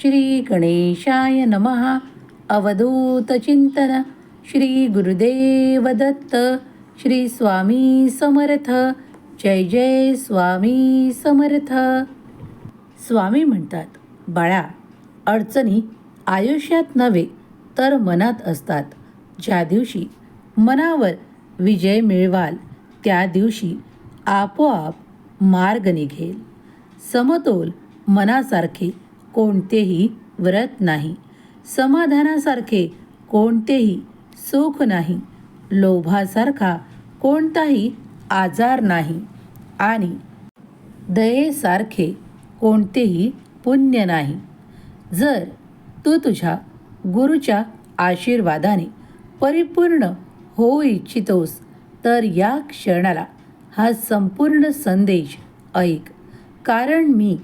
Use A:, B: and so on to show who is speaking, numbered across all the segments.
A: श्री गणेशाय नमः. अवधूत चिंतन. श्री गुरुदेव दत्त. श्री स्वामी समर्थ. जय जय स्वामी समर्थ. स्वामी म्हणतात बाळा अडचणी आयुष्यात नव्हे तर मनात असतात. ज्या दिवशी मनावर विजय मिळवाल त्या दिवशी आपोआप मार्ग निघेल. समतोल मनासारखे कोणतेही व्रत नाही. समाधानासारखे कोणतेही सुख नाही. लोभासारखा कोणताही आजार नाही. आणि दयेसारखे कोणतेही पुण्य नाही. जर तू तुझ्या गुरुच्या आशीर्वादाने परिपूर्ण होऊ इच्छितोस तर या क्षणाला हा संपूर्ण संदेश ऐक. कारण मी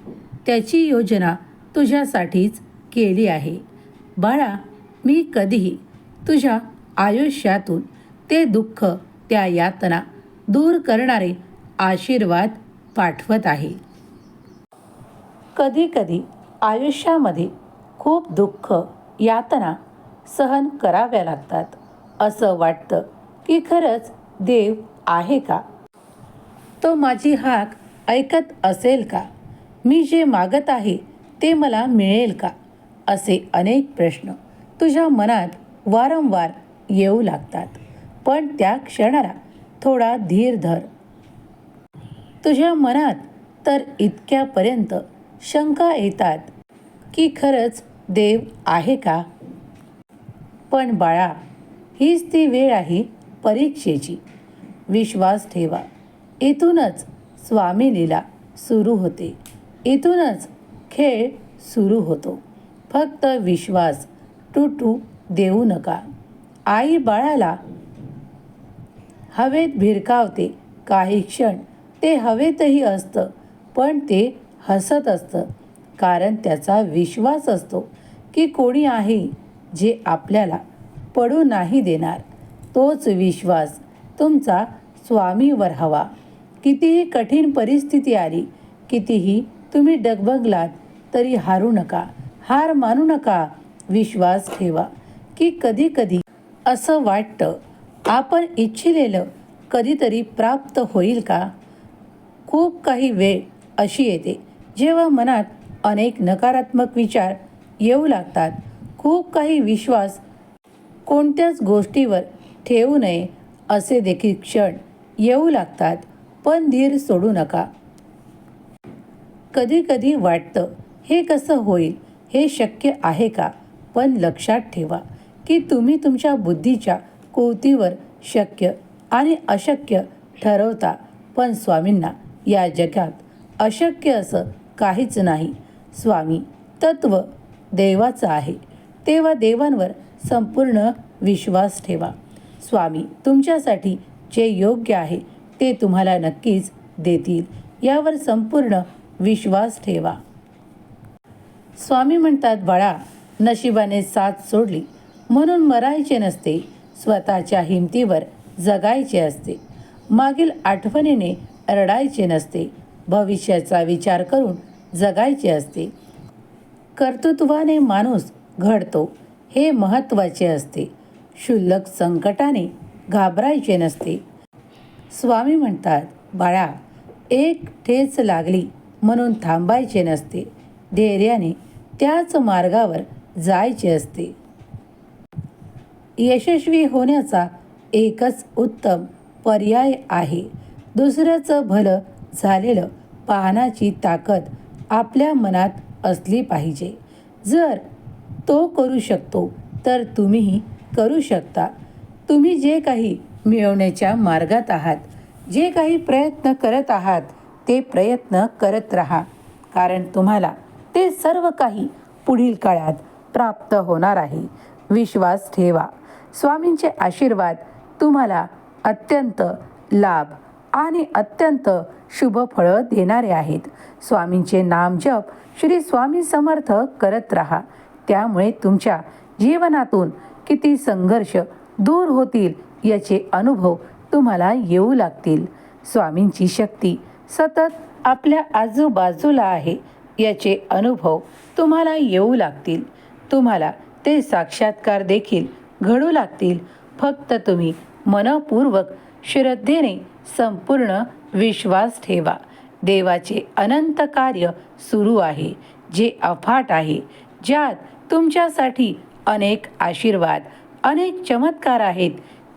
A: त्याची योजना तुझ्यासाठीच केली आहे. बाळा मी कधीही तुझ्या आयुष्यातून ते दुःख त्या यातना दूर करणारे आशीर्वाद पाठवत आहे. कधीकधी आयुष्यामध्ये खूप दुःख यातना सहन कराव्या लागतात. असं वाटतं की खरंच देव आहे का? तो माझी हाक ऐकत असेल का? मी जे मागत आहे ते मला मिळेल का? असे अनेक प्रश्न तुझ्या मनात वारंवार येऊ लागतात. पण त्या क्षणाला थोडा धीर धर. तुझ्या मनात तर इतक्यापर्यंत शंका येतात की खरंच देव आहे का? पण बाळा हीच ती वेळ आहे परीक्षेची. विश्वास ठेवा. इथूनच स्वामी लीला सुरू होते. इथूनच खेळ सुरू होतो. फक्त विश्वास टूटू देऊ नका. आई बाळाला हवेत भिरकावते. काही क्षण ते हवेतही असतं पण ते हसत असतं. कारण त्याचा विश्वास असतो की कोणी आहे जे आपल्याला पडू नाही देणार. तोच विश्वास तुमचा स्वामीवर हवा. कितीही कठीण परिस्थिती आली कितीही तुम्ही डगबगलात तरी हारू नका हार मानू नका विश्वास ठेवा की कधी कधी असं वाटतं आपण इच्छिलेलं कधीतरी प्राप्त होईल का? खूप काही वेळ अशी येते जेव्हा मनात अनेक नकारात्मक विचार येऊ लागतात. खूप काही विश्वास कोणत्याच गोष्टीवर ठेवू नये असे देखील क्षण येऊ लागतात पण धीर सोडू नका. कधी कधी वाटतं हे कसं होईल? हे शक्य आहे का? पण लक्षात ठेवा की तुम्ही तुमच्या बुद्धीच्या कोवतीवर शक्य आणि अशक्य ठरवता. पण स्वामींना या जगात अशक्य असं काहीच नाही. स्वामी तत्व देवाचं आहे. तेव्हा देवांवर संपूर्ण विश्वास ठेवा. स्वामी तुमच्यासाठी जे योग्य आहे ते तुम्हाला नक्कीच देतील. यावर संपूर्ण विश्वास ठेवा. स्वामी म्हणतात बाळा नशिबाने साथ सोडली. म्हणून मरायचे नसते. स्वतःच्या हिमतीवर जगायचे असते. मागील आठवणीने रडायचे नसते. भविष्याचा विचार करून जगायचे असते. कर्तृत्वाने माणूस घडतो हे महत्त्वाचे असते. क्षुल्लक संकटाने घाबरायचे नसते. स्वामी म्हणतात बाळा एक ठेच लागली म्हणून थांबायचे नसते. धैर्याने त्याच मार्गावर जायचे असते. यशस्वी होण्याचा एकच उत्तम पर्याय आहे. दुसऱ्याचं भलं झालेलं पाहण्याची ताकद आपल्या मनात असली पाहिजे. जर तो करू शकतो तर तुम्हीही करू शकता. तुम्ही जे काही मिळवण्याच्या मार्गात आहात जे काही प्रयत्न करत आहात ते प्रयत्न करत राहा. कारण तुम्हाला ते सर्व काही पुढील काळात प्राप्त होणार आहे. विश्वास ठेवा. स्वामींचे आशीर्वाद तुम्हाला अत्यंत लाभ आणि अत्यंत शुभ फळं देणारे आहेत. स्वामींचे नाम जप श्री स्वामी समर्थ करत राहा. त्यामुळे तुमच्या जीवनातून किती संघर्ष दूर होतील याचे अनुभव तुम्हाला येऊ लागतील. स्वामींची शक्ती सतत आपल्या आजूबाजूला आहे. याचे अनुभव तुम्हाला येऊ लागतील. तुम्हाला ते साक्षात्कार देखील घडू लागतील. फक्त तुम्ही मनपूर्वक श्रद्धेने संपूर्ण विश्वास ठेवा. देवाचे अनंत कार्य सुरू आहे जे अफाट आहे ज्यात तुमच्यासाठी अनेक आशीर्वाद अनेक चमत्कार आहेत.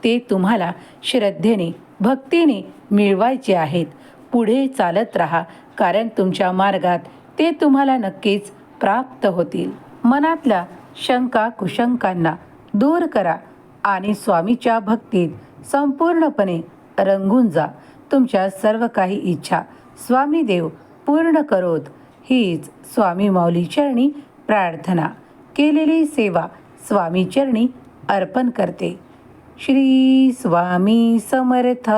A: ते तुम्हाला श्रद्धेने भक्तीने मिळवायचे आहेत. पुढे चालत राहा कारण तुमच्या मार्गात ते तुम्हाला नक्कीच प्राप्त होतील. मनातल्या शंका कुशंकांना दूर करा आणि स्वामीच्या भक्तीत संपूर्णपणे रंगून जा. तुमच्या सर्व काही इच्छा स्वामी देव पूर्ण करोत. हीच स्वामी माऊली चरणी प्रार्थना. केलेली सेवा स्वामी चरणी अर्पण करते. श्री स्वामी समर्थ.